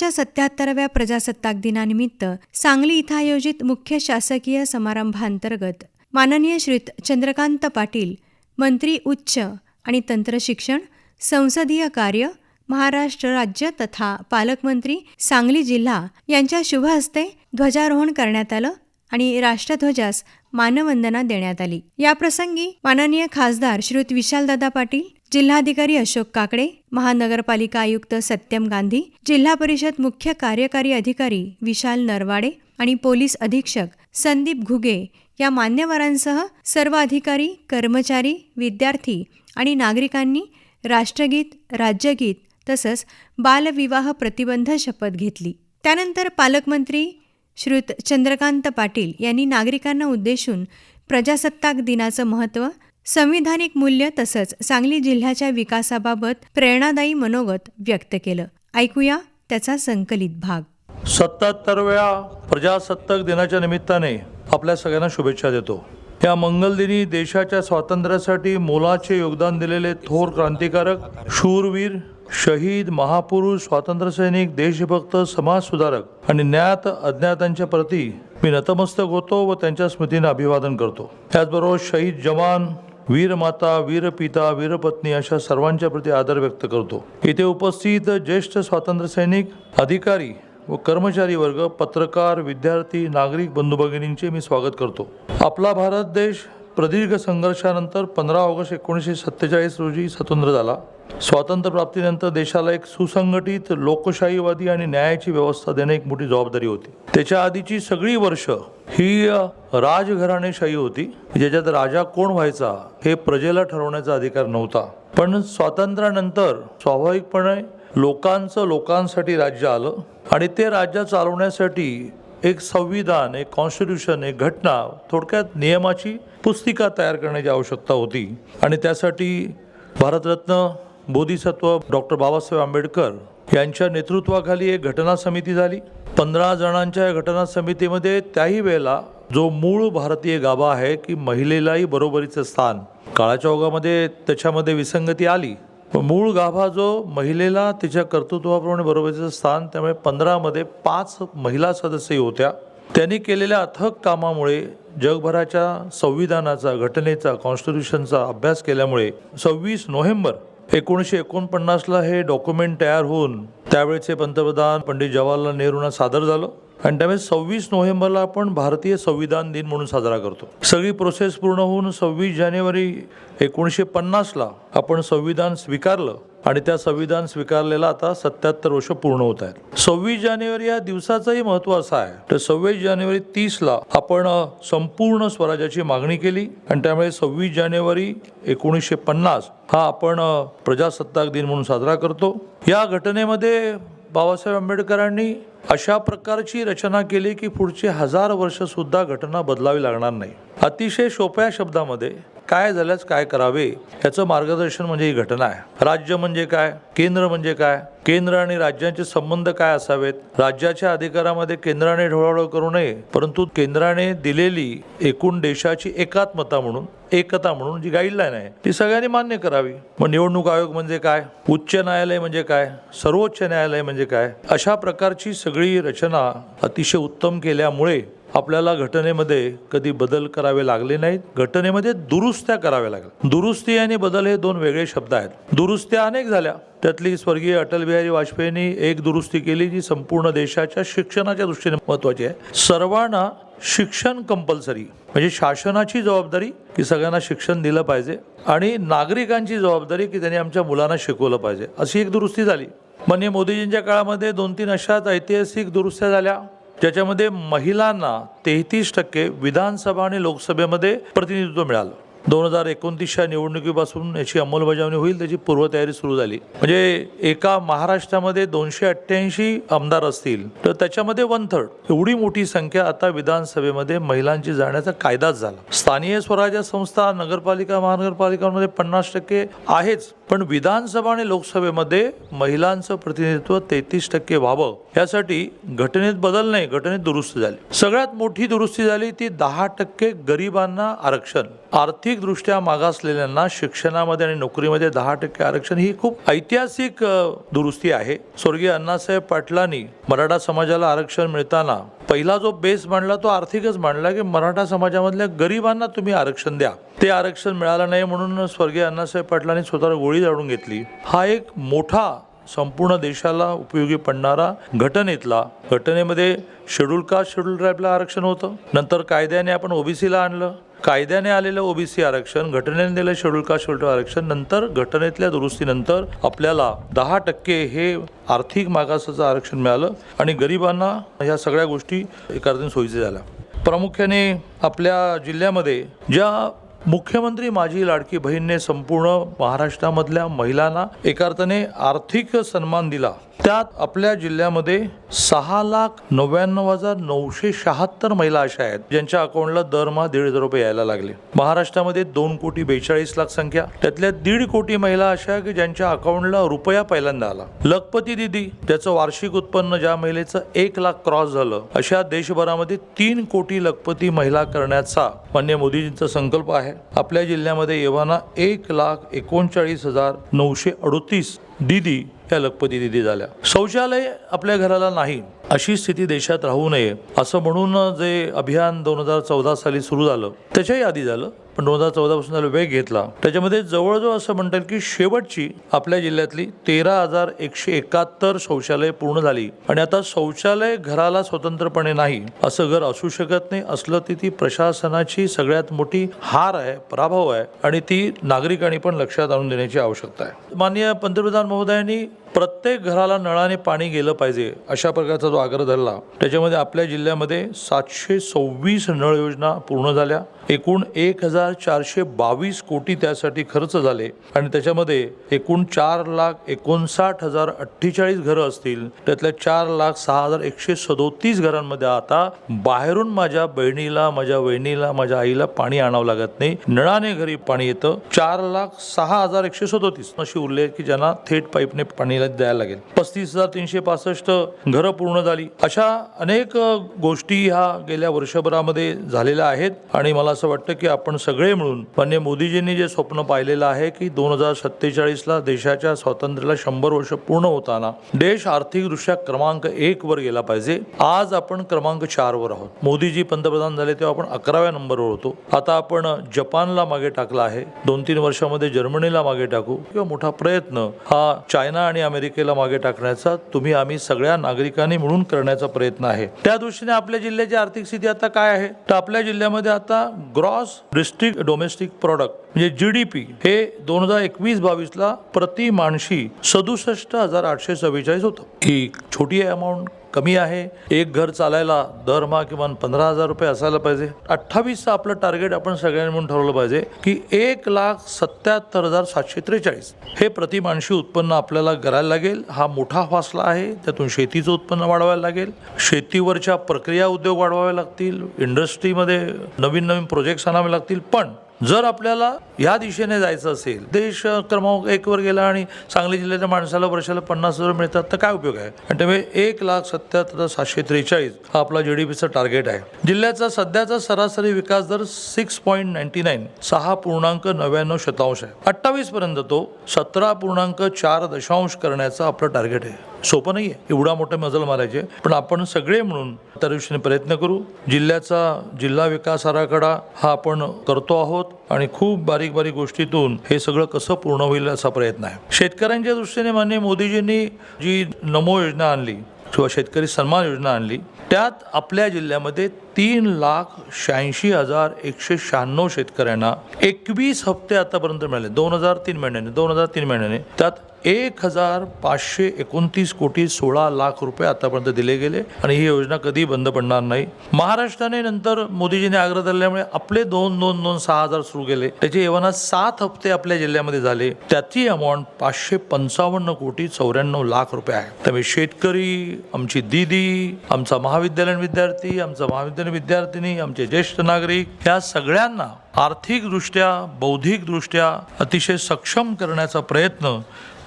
भारताच्या सत्याहत्तराव्या प्रजासत्ताक दिनानिमित्त सांगली इथं आयोजित मुख्य शासकीय समारंभांतर्गत माननीय श्रीत चंद्रकांत पाटील मंत्री उच्च आणि तंत्रशिक्षण संसदीय कार्य महाराष्ट्र राज्य तथा पालकमंत्री सांगली जिल्हा यांच्या शुभ हस्ते ध्वजारोहण करण्यात आलं आणि राष्ट्रध्वजास मानवंदना देण्यात आली. याप्रसंगी माननीय खासदार श्रीयुत विशालदादा पाटील जिल्हाधिकारी अशोक काकडे महानगरपालिका आयुक्त सत्यम गांधी जिल्हा परिषद मुख्य कार्यकारी अधिकारी विशाल नरवाडे आणि पोलीस अधीक्षक संदीप घुगे या मान्यवरांसह सर्व अधिकारी कर्मचारी विद्यार्थी आणि नागरिकांनी राष्ट्रगीत राज्यगीत तसंच बालविवाह प्रतिबंध शपथ घेतली. त्यानंतर पालकमंत्री श्रुत चंद्रकांत पाटील यांनी नागरिकांना उद्देशून प्रजासत्ताक दिनाचं महत्त्व संविधानिक मूल्य तसंच सांगली जिल्ह्याच्या विकासाबाबत प्रेरणादायी मनोगत व्यक्त केलं. ऐकूया त्याचा संकलित भाग. सत्याहत्तरव्या प्रजासत्ताक दिनाच्या निमित्ताने आपल्या सगळ्यांना शुभेच्छा देतो. या मंगलदिनी देशाच्या स्वातंत्र्यासाठी मोलाचे योगदान दिलेले थोर क्रांतिकारक शूरवीर शहीद महापुरुष स्वातंत्र्यसैनिक देशभक्त समाजसुधारक आणि ज्ञात अज्ञातांच्या प्रती मी नतमस्तक होतो व त्यांच्या स्मृतीने अभिवादन करतो. त्याचबरोबर शहीद जवान वीरमाता वीरपिता वीरपत्नी अशा सर्वांच्या प्रती आदर व्यक्त करतो. इथे उपस्थित ज्येष्ठ स्वातंत्र्य सैनिक अधिकारी व कर्मचारी वर्ग पत्रकार विद्यार्थी नागरिक बंधू भगिनींचे मी स्वागत करतो. आपला भारत देश प्रदीर्घ संघर्षानंतर पंधरा ऑगस्ट एकोणीसशे सत्तेचाळीस रोजी स्वतंत्र झाला. स्वातंत्र्यप्राप्तीनंतर देशाला एक सुसंघटित लोकशाहीवादी आणि न्यायाची व्यवस्था देणे एक मोठी जबाबदारी होती. त्याच्या आधीची सगळी वर्ष ही राजघराणेशाही होती ज्याच्यात राजा कोण व्हायचा हे प्रजेला ठरवण्याचा अधिकार नव्हता. पण स्वातंत्र्यानंतर स्वाभाविकपणे लोकांचं लोकांसाठी राज्य आलं आणि ते राज्य चालवण्यासाठी एक संविधान एक कॉन्स्टिट्यूशन एक घटना थोडक्यात नियमाची पुस्तिका तयार करण्याची आवश्यकता होती. आणि त्यासाठी भारतरत्न बोधिसत्व डॉक्टर बाबासाहेब आंबेडकर यांच्या नेतृत्वाखाली एक घटना समिती झाली. पंधरा जणांच्या या घटना समितीमध्ये त्याही वेळेला जो मूळ भारतीय गाभा आहे की महिलेलाही बरोबरीचं स्थान काळाच्या ओघामध्ये त्याच्यामध्ये विसंगती आली. मूळ गाभा जो महिलेला तिच्या कर्तृत्वाप्रमाणे बरोबरीचं स्थान त्यामुळे पंधरामध्ये पाच महिला सदस्यही होत्या. त्यांनी केलेल्या अथक कामामुळे जगभराच्या संविधानाचा घटनेचा कॉन्स्टिट्यूशनचा अभ्यास केल्यामुळे सव्वीस नोव्हेंबर एकोणीसशे एकोणपन्नासला हे डॉक्युमेंट तयार होऊन त्यावेळेचे पंतप्रधान पंडित जवाहरलाल नेहरूंना सादर झालं. आणि त्यामुळे सव्वीस नोव्हेंबरला आपण भारतीय संविधान दिन म्हणून साजरा करतो. सगळी प्रोसेस पूर्ण होऊन सव्वीस जानेवारी एकोणीसशे पन्नासला आपण संविधान स्वीकारलं. आणि त्या संविधान स्वीकारलेला आता सत्याहत्तर वर्ष पूर्ण होत आहेत. सव्वीस जानेवारी या दिवसाचंही महत्त्व असं आहे. तर सव्वीस जानेवारी तीसला आपण संपूर्ण स्वराज्याची मागणी केली आणि त्यामुळे सव्वीस जानेवारी एकोणीसशे पन्नास हा आपण प्रजासत्ताक दिन म्हणून साजरा करतो. या घटनेमध्ये बाबासाहेब आंबेडकरांनी अशा प्रकारची रचना केली की पुढचे हजार वर्ष सुद्धा घटना बदलावी लागणार नाही. अतिशय सोप्या शब्दामध्ये काय झाल्यास काय करावे याचं मार्गदर्शन म्हणजे ही घटना आहे. राज्य म्हणजे काय केंद्र म्हणजे काय केंद्र आणि राज्यांचे संबंध काय असावेत? राज्याच्या अधिकारामध्ये केंद्राने ढोळाढोळ करू नये परंतु केंद्राने दिलेली एकूण देशाची एकात्मता म्हणून एकता म्हणून जी गाईडलाईन आहे ती सगळ्यांनी मान्य करावी. मग निवडणूक आयोग म्हणजे काय? उच्च न्यायालय म्हणजे काय? सर्वोच्च न्यायालय म्हणजे काय? अशा प्रकारची सगळी रचना अतिशय उत्तम केल्यामुळे आपल्याला घटनेमध्ये कधी बदल करावे लागले नाहीत. घटनेमध्ये दुरुस्त्या कराव्या लागल्या. दुरुस्ती आणि बदल हे दोन वेगळे शब्द आहेत. दुरुस्त्या अनेक झाल्या. त्यातली स्वर्गीय अटल बिहारी वाजपेयींनी एक दुरुस्ती केली जी संपूर्ण देशाच्या शिक्षणाच्या दृष्टीने महत्वाची आहे. सर्वांना शिक्षण कंपल्सरी म्हणजे शासनाची जबाबदारी की सगळ्यांना शिक्षण दिलं पाहिजे आणि नागरिकांची जबाबदारी की त्यांनी आमच्या मुलांना शिकवलं पाहिजे. अशी एक दुरुस्ती झाली. म्हणजे मोदीजींच्या काळामध्ये दोन तीन अशाच ऐतिहासिक दुरुस्त्या झाल्या. ज्याच्यामध्ये महिलांना तेहतीस टक्के विधानसभा आणि लोकसभेमध्ये प्रतिनिधित्व मिळालं. दोन हजार एकोणतीसच्या निवडणुकीपासून याची अंमलबजावणी होईल त्याची पूर्वतयारी सुरू झाली. म्हणजे एका महाराष्ट्रामध्ये दोनशे अठ्ठ्याऐंशी आमदार असतील तर त्याच्यामध्ये वन थर्ड एवढी मोठी संख्या आता विधानसभेमध्ये महिलांची जाण्याचा कायदाच झाला. स्थानीय स्वराज्य संस्था नगरपालिका महानगरपालिकांमध्ये पन्नास टक्के आहेच. पण विधानसभा आणि लोकसभेमध्ये महिलांचं प्रतिनिधित्व तेहतीस टक्के व्हावं यासाठी घटनेत बदल नाही घटनेत दुरुस्ती झाली. सगळ्यात मोठी दुरुस्ती झाली ती दहा टक्के गरिबांना आरक्षण. आर्थिकदृष्ट्या मागासलेल्यांना शिक्षणामध्ये आणि नोकरीमध्ये दहा टक्के आरक्षण ही खूप ऐतिहासिक दुरुस्ती आहे. स्वर्गीय अण्णासाहेब पाटलांनी मराठा समाजाला आरक्षण मिळताना पहिला जो बेस मांडला तो आर्थिकच मांडला की मराठा समाजामधल्या गरिबांना तुम्ही आरक्षण द्या. ते आरक्षण मिळालं नाही म्हणून स्वर्गीय अण्णासाहेब पाटलांनी स्वतःला गोळी जाळून घेतली. हा एक मोठा संपूर्ण देशाला उपयोगी पडणारा घटनेतला घटनेमध्ये शेड्यूल कास्ट शेड्यूल ट्राईबला आरक्षण होतं? नंतर कायद्याने आपण ओबीसीला आणलं. कायद्याने आलेलं ओबीसी आरक्षण घटनेने दिलं शेड्यूल कास्ट शेड्यूल आरक्षण नंतर घटनेतल्या दुरुस्तीनंतर आपल्याला दहा टक्के हे आर्थिक मागासाचं आरक्षण मिळालं आणि गरिबांना ह्या सगळ्या गोष्टी एका सोयीच्या झाल्या. प्रामुख्याने आपल्या जिल्ह्यामध्ये ज्या मुख्यमंत्री माझी लाडकी बहीणने संपूर्ण महाराष्ट्रामधल्या महिलांना एका अर्थाने आर्थिक सन्मान दिला. त्यात आपल्या जिल्ह्यामध्ये सहा लाख नव्याण्णव हजार नऊशे शहात्तर महिला अशा आहेत ज्यांच्या अकाउंटला दरमहा दीड हजार रुपये यायला लागले. महाराष्ट्रामध्ये दोन कोटी बेचाळीस लाख संख्या त्यातल्या दीड कोटी महिला अशा की ज्यांच्या अकाउंटला रुपया पहिल्यांदा आला. लखपती दिदी त्याचं वार्षिक उत्पन्न ज्या महिलेचं एक लाख क्रॉस झालं अशा देशभरामध्ये तीन कोटी लखपती महिला करण्याचा मान्य मोदीजींचा संकल्प आहे. आपल्या जिल्ह्यामध्ये येवाना एक लाख एकोणचाळीस हजार नऊशे अडोतीस दीदी या लखपती दीदी झाल्या. शौचालय आपल्या घराला नाही अशी स्थिती देशात राहू नये असं म्हणून जे अभियान दोन हजार चौदा साली सुरू झालं त्याच्याही आधी झालं. पण दोन हजार चौदापासून त्याला वेग घेतला. त्याच्यामध्ये जवळजवळ असं म्हणता येईल की शेवटची आपल्या जिल्ह्यातली तेरा हजार एकशे एकाहत्तर शौचालय पूर्ण झाली. आणि आता शौचालय घराला स्वतंत्रपणे नाही असं घर असू शकत नाही असलं ती ती प्रशासनाची सगळ्यात मोठी हार आहे पराभव आहे. आणि ती नागरिकांनी पण लक्षात आणून देण्याची आवश्यकता आहे. माननीय पंतप्रधान महोदयांनी प्रत्येक घराला नळाने पाणी गेलं पाहिजे अशा प्रकारचा जो आग्रह धरला त्याच्यामध्ये आपल्या जिल्ह्यामध्ये सातशे सव्वीस नळ योजना पूर्ण झाल्या. एकूण एक हजार चारशे बावीस कोटी त्यासाठी खर्च झाले आणि त्याच्यामध्ये एकूण चार लाख एकोणसाठ हजार अठ्ठेचाळीस घरं असतील. त्यातल्या चार लाख सहा हजार एकशे सदोतीस घरांमध्ये आता बाहेरून माझ्या बहिणीला माझ्या वहिनीला माझ्या आईला पाणी आणावं लागत नाही. नळाने घरी पाणी येतं. चार लाख सहा हजार एकशे सदोतीस अशी उरले की ज्यांना थेट पाईपने पाणी कंपनीला द्यायला लागेल. पस्तीस हजार तीनशे पासष्ट घरं पूर्ण झाली. अशा अनेक गोष्टी ह्या गेल्या वर्षभरामध्ये झालेल्या आहेत आणि मला असं वाटतं की आपण सगळे मिळून मान्य मोदीजींनी जे स्वप्न पाहिलेलं आहे की दोन हजार सत्तेचाळीसला देशाच्या स्वातंत्र्याला शंभर वर्ष पूर्ण होताना देश आर्थिकदृष्ट्या क्रमांक एक वर गेला पाहिजे. आज आपण क्रमांक चार वर आहोत. मोदीजी पंतप्रधान झाले तेव्हा आपण अकराव्या नंबरवर होतो. आता आपण जपानला मागे टाकला आहे. दोन तीन वर्षामध्ये जर्मनीला मागे टाकू. किंवा मोठा प्रयत्न हा चायना आणि अमेरिकेला मागे टाकण्याचा तुम्ही आम्ही सगळ्या नागरिकांनी मिळून करण्याचा प्रयत्न आहे. त्या दृष्टीने आपल्या जिल्ह्याची आर्थिक स्थिती आता काय आहे? तर आपल्या जिल्ह्यामध्ये आता ग्रॉस डिस्ट्रिक्ट डोमेस्टिक प्रॉडक्ट म्हणजे जी डी पी हे दोन हजार एकवीस बावीसला प्रति माणशी सदुसष्ट हजार आठशे चव्वेचाळीस होतं. ही छोटी आहे अमाऊंट कमी आहे. एक घर चालायला दरमहा किमान पंधरा हजार रुपये असायला पाहिजे. अठ्ठावीसचं आपलं टार्गेट आपण सगळ्यांनी म्हणून ठरवलं पाहिजे की एक लाख सत्याहत्तर हजार सातशे त्रेचाळीस हे प्रति माणशी उत्पन्न आपल्याला करायला लागेल. हा मोठा फासला आहे. त्यातून शेतीचं उत्पन्न वाढवायला लागेल. शेतीवरच्या प्रक्रिया उद्योग वाढवावे लागतील. इंडस्ट्रीमध्ये नवीन नवीन प्रोजेक्ट्स आणावे लागतील. पण जर आपल्याला या दिशेने जायचं असेल देश क्रमांक एकवर गेला आणि सांगली जिल्ह्याच्या माणसाला वर्षाला पन्नास हजार मिळतात तर काय उपयोग आहे? आणि त्यामुळे एक लाख सत्याहत्तर सातशे त्रेचाळीस हा आपला जी डी पीचा टार्गेट आहे. जिल्ह्याचा सध्याचा सरासरी विकास दर सिक्स पॉईंट नाईन्टी नाईन सहा पूर्णांक नव्याण्णव शतांश आहे. अठ्ठावीसपर्यंत तो सतरा पूर्णांक चार दशांश करण्याचं आपलं टार्गेट आहे. सोपं नाही आहे एवढा मोठे मजल मारायचे. पण आपण सगळे म्हणून त्या दृष्टीने प्रयत्न करू. जिल्ह्याचा जिल्हा विकास आराखडा हा आपण करतो आहोत आणि खूप बारीक बारीक गोष्टीतून हे सगळं कसं पूर्ण होईल असा प्रयत्न आहे. शेतकऱ्यांच्या दृष्टीने मान्य मोदीजींनी जी नमो योजना आणली किंवा शेतकरी सन्मान योजना आणली त्यात आपल्या जिल्ह्यामध्ये तीन लाख शहाऐंशी हजार एकशे शहाण्णव शेतकऱ्यांना एकवीस हप्ते आतापर्यंत मिळाले. दोन हजार तीन महिन्याने दोन हजार तीन महिन्याने. त्यात एक हजार पाचशे एकोणतीस कोटी सोळा लाख रुपये आतापर्यंत दिले गेले आणि ही योजना कधी बंद पडणार नाही. महाराष्ट्राने नंतर मोदीजीने आग्रह धरल्यामुळे आपले दोन दोन दोन सहा हजार सुरू केले. त्याचे एव्हाना सात हप्ते आपल्या जिल्ह्यामध्ये झाले. त्याची अमाऊंट पाचशे पंचावन्न कोटी चौऱ्याण्णव लाख रुपये आहे. त्यामुळे शेतकरी आमची दीदी आमचा महाविद्यालयीन विद्यार्थी आमचा महाविद्यालयीन विद्यार्थिनी आमचे ज्येष्ठ नागरिक या सगळ्यांना आर्थिकदृष्ट्या बौद्धिकदृष्ट्या अतिशय सक्षम करण्याचा प्रयत्न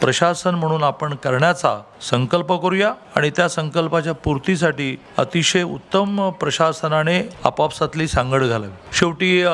प्रशासन म्हणून आपण करण्याचा संकल्प करूया आणि त्या संकल्पाच्या पूर्तीसाठी अतिशय उत्तम प्रशासनाने आपापसातली सांगड घालावी. शेवटी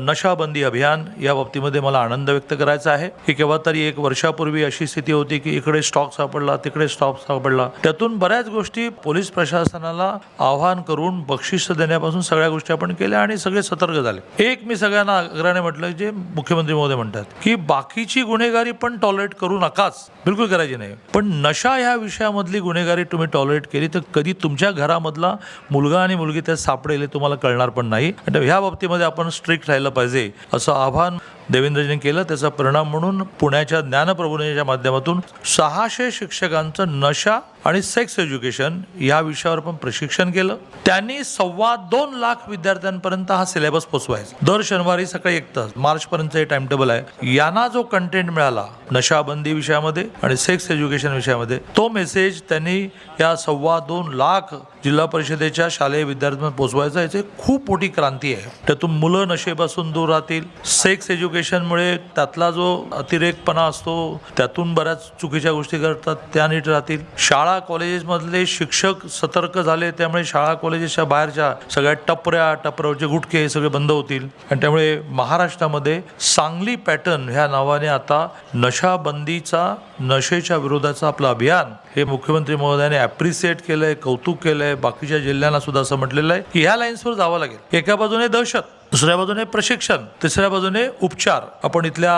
नशाबंदी अभियान या बाबतीमध्ये मला आनंद व्यक्त करायचा आहे. की केव्हा तरी एक वर्षापूर्वी अशी स्थिती होती की इकडे स्टॉक सापडला तिकडे स्टॉक सापडला. त्यातून बऱ्याच गोष्टी पोलीस प्रशासनाला आव्हान करून बक्षीस देण्यापासून सगळ्या गोष्टी आपण केल्या आणि सगळे सतर्क झाले. एक मी सगळ्यांना आग्रहाने म्हटलं जे मुख्यमंत्री महोदय म्हणतात की बाकीची गुन्हेगारी पण टॉलरेट करू नकाच. बिलकुल करायची नाही. पण नशा ह्या विषयामधली गुन्हेगारी तुम्ही टॉलरेट केली तर कधी तुमच्या घरामधला मुलगा आणि मुलगी त्यात सापडेल हे तुम्हाला कळणार पण नाही. ह्या बाबतीमध्ये आपण स्ट्रिक्ट राहिलं पाहिजे असं आव्हान देवेंद्रजीने केलं त्याचा परिणाम म्हणून पुण्याच्या ज्ञानप्रबोधिनीच्या माध्यमातून सहाशे शिक्षकांचं नशा आणि सेक्स एज्युकेशन या विषयावर पण प्रशिक्षण केलं. त्यांनी सव्वा दोन लाख विद्यार्थ्यांपर्यंत हा सिलेबस पोचवायचा. दर शनिवारी सकाळी एक तास मार्च पर्यंत हे टाइम टेबल आहे. यांना जो कंटेंट मिळाला नशाबंदी विषयामध्ये आणि सेक्स एज्युकेशन विषयामध्ये तो मेसेज त्यांनी या सव्वा दोन लाख जिल्हा परिषदेच्या शालेय विद्यार्थ्यांना पोचवायचा याची खूप मोठी क्रांती आहे. त्यातून मुलं नशेपासून दूर राहतील. सेक्स एज्युकेशनमुळे त्यातला जो अतिरेकपणा असतो त्यातून बऱ्याच चुकीच्या गोष्टी करतात त्या नीट राहतील. शाळा कॉलेजेसमधले शिक्षक सतर्क झाले त्यामुळे शाळा कॉलेजेसच्या बाहेरच्या सगळ्या टपऱ्या टपऱ्यावरचे गुटके हे सगळे बंद होतील. आणि त्यामुळे महाराष्ट्रामध्ये सांगली पॅटर्न ह्या नावाने आता नशाबंदीचा नशेच्या विरोधाचं आपलं अभियान हे मुख्यमंत्री महोदयाने ॲप्रिसिएट केलं आहे कौतुक केलं आहे आहे. बाकीच्या जिल्ह्यांना सुद्धा असं म्हटलेलं आहे की ह्या लाईन्सवर जावं लागेल. एका बाजूने दहशत दुसऱ्या बाजूने प्रशिक्षण तिसऱ्या बाजूने उपचार. आपण इथल्या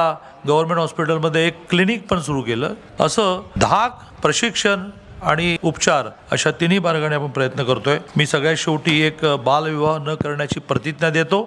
गव्हर्नमेंट हॉस्पिटलमध्ये एक क्लिनिक पण सुरू केलं. असं धाक प्रशिक्षण आणि उपचार अशा तिन्ही मार्गाने आपण प्रयत्न करतोय. मी सगळ्यात शेवटी एक बालविवाह न करण्याची प्रतिज्ञा देतो.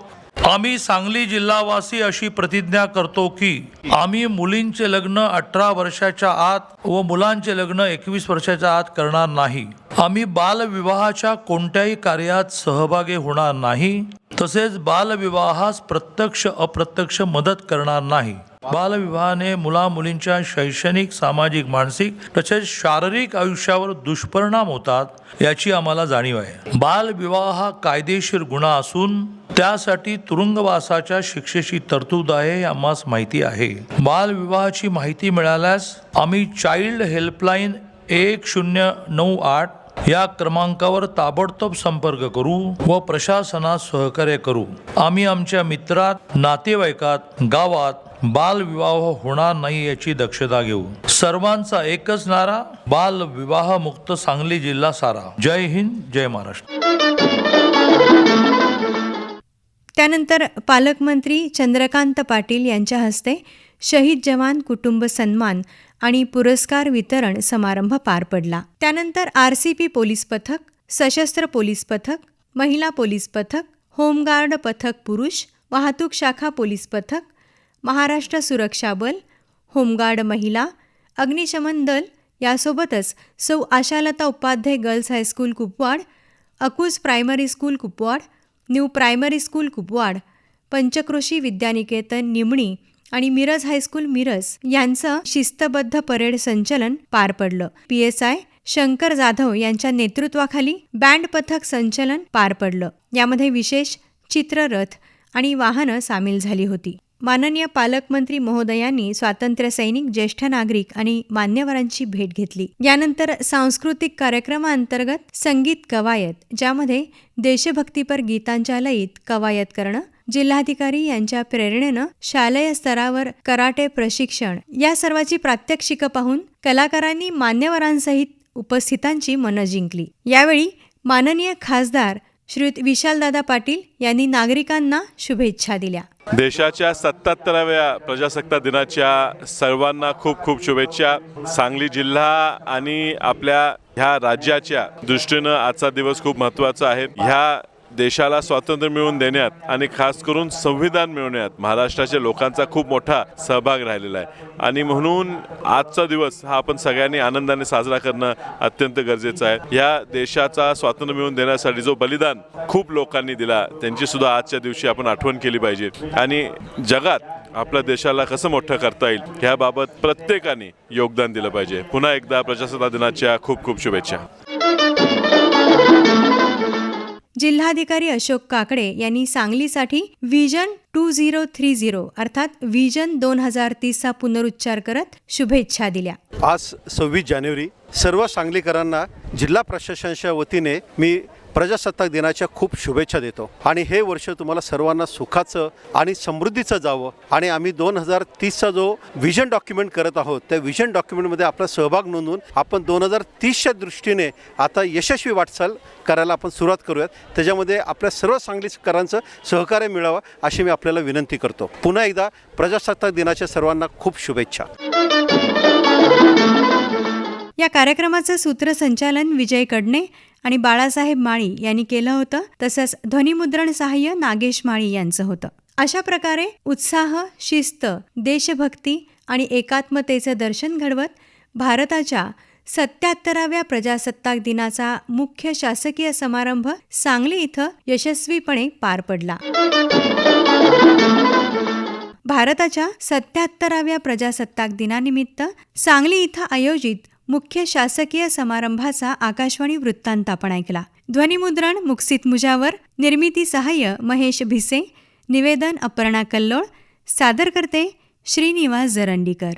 आम्ही सांगली जिल्हावासी अशी प्रतिज्ञा करतो की आम्ही मुलींचे लग्न अठरा वर्षाच्या आत व मुलांचे लग्न एकवीस वर्षाच्या आत करणार नाही. आम्ही बालविवाहाच्या कोणत्याही कार्यात सहभागी होणार नाही. तसेच बालविवाहास प्रत्यक्ष अप्रत्यक्ष मदत करणार नाही. बालविवाहाने मुला मुलींच्या शैक्षणिक सामाजिक मानसिक तसेच शारीरिक आयुष्यावर दुष्परिणाम होतात याची आम्हाला जाणीव आहे. बालविवाह हा कायदेशीर गुन्हा असून त्यासाठी तुरुंगवासाच्या शिक्षेची तरतूद आहे आम्हास माहिती आहे. बालविवाहाची माहिती मिळाल्यास आम्ही चाइल्ड हेल्पलाईन एक शून्य नऊ आठ या क्रमांकावर ताबडतोब संपर्क करू व प्रशासनास सहकार्य करू. आम्ही आमच्या मित्रात नातेवाईकात गावात बालविवाह होणार नाही याची दक्षता घेऊ. सर्वांचा एकच नारा बाल विवाह मुक्त सांगली जिल्हा सारा. जय हिंद जय महाराष्ट्र. त्यानंतर पालकमंत्री चंद्रकांत पाटील यांच्या हस्ते शहीद जवान कुटुंब सन्मान आणि पुरस्कार वितरण समारंभ पार पडला. त्यानंतर आर सी पी पोलीस पथक सशस्त्र पोलीस पथक महिला पोलीस पथक होमगार्ड पथक पुरुष वाहतूक शाखा पोलीस पथक महाराष्ट्र सुरक्षा बल होमगार्ड महिला अग्निशमन दल यासोबतच सौ Ashalata Upadhyay girls high school Kupwad अकूज primary school Kupwad new primary school Kupwad Panchkroshi Vidyaniketan Nimani आणि मिरज हायस्कूल मिरज यांचं शिस्तबद्ध परेड संचलन पार पडलं. P S I Shankar Jadhav यांच्या नेतृत्वाखाली बँड पथक संचलन पार पडलं. यामध्ये विशेष चित्ररथ आणि वाहनं सामील झाली होती. माननीय पालकमंत्री महोदयांनी स्वातंत्र्यसैनिक ज्येष्ठ नागरिक आणि मान्यवरांची भेट घेतली. यानंतर सांस्कृतिक कार्यक्रमाअंतर्गत संगीत कवायत ज्यामध्ये देशभक्तीपर गीतांच्या लयीत कवायत करणं जिल्हाधिकारी यांच्या प्रेरणेनं शालेय स्तरावर कराटे प्रशिक्षण या सर्वाची प्रात्यक्षिकं पाहून कलाकारांनी मान्यवरांसहित उपस्थितांची मनं जिंकली. यावेळी माननीय खासदार श्रीयुत विशालदादा पाटील यांनी नागरिकांना शुभेच्छा दिल्या. देशाच्या सत्याहत्तराव्या प्रजासत्ताक दिनाच्या सर्वांना खूप खूप शुभेच्छा. सांगली जिल्हा आणि आपल्या ह्या राज्याच्या दृष्टीनं आजचा दिवस खूप महत्त्वाचा आहे. ह्या देशाला स्वातंत्र्य मिळवून देण्यात आणि खास करून संविधान मिळवण्यात महाराष्ट्राच्या लोकांचा खूप मोठा सहभाग राहिलेला आहे. आणि म्हणून आजचा दिवस हा आपण सगळ्यांनी आनंदाने साजरा करणं अत्यंत गरजेचं आहे. या देशाचा स्वातंत्र्य मिळवून देण्यासाठी जो बलिदान खूप लोकांनी दिला त्यांची सुद्धा आजच्या दिवशी आपण आठवण केली पाहिजे. आणि जगात आपल्या देशाला कसं मोठं करता येईल ह्याबाबत प्रत्येकाने योगदान दिलं पाहिजे. पुन्हा एकदा प्रजासत्ताक दिनाच्या खूप खूप शुभेच्छा. जिल्हाधिकारी अशोक काकडे यांनी सांगलीसाठी vision two zero three zero अर्थात व्हिजन दोन हजार तीसचा पुनरुच्चार करत शुभेच्छा दिल्या. आज सव्वीस जानेवारी सर्व सांगलीकरांना जिल्हा प्रशासनाच्या वतीने मी प्रजासत्ताक दिनाच्या खूप शुभेच्छा देतो. आणि हे वर्ष तुम्हाला सर्वांना सुखाचं आणि समृद्धीचं जावं. आणि आम्ही दोन हजार तीसचा जो व्हिजन डॉक्युमेंट करत आहोत त्या व्हिजन डॉक्युमेंटमध्ये आपला सहभाग नोंदवून आपण दोन हजार तीसच्या दृष्टीने आता यशस्वी वाटचाल करायला आपण सुरुवात करूयात. त्याच्यामध्ये आपल्या सर्व सांगलीकरांचं सहकार्य मिळावं अशी मी आपल्याला विनंती करतो. पुन्हा एकदा प्रजासत्ताक दिनाच्या सर्वांना खूप शुभेच्छा. या कार्यक्रमाचं सूत्रसंचालन विजय कडणे आणि बाळासाहेब माळी यांनी केलं होतं तसंच ध्वनिमुद्रण सहाय्य नागेश माळी यांचं होतं. अशा प्रकारे उत्साह शिस्त देशभक्ती आणि एकात्मतेचं दर्शन घडवत भारताच्या सत्याहत्तराव्या प्रजासत्ताक दिनाचा मुख्य शासकीय समारंभ सांगली इथं यशस्वीपणे पार पडला. भारताच्या सत्याहत्तराव्या प्रजासत्ताक दिनानिमित्त सांगली इथं आयोजित मुख्य शासकीय समारंभाचा आकाशवाणी वृत्तांत आपण ऐकला. ध्वनिमुद्रण मुक्सित मुजावर निर्मिती सहाय्य महेश भिसे निवेदन अपर्णा कल्लोळ सादर करते श्रीनिवास जरंडीकर.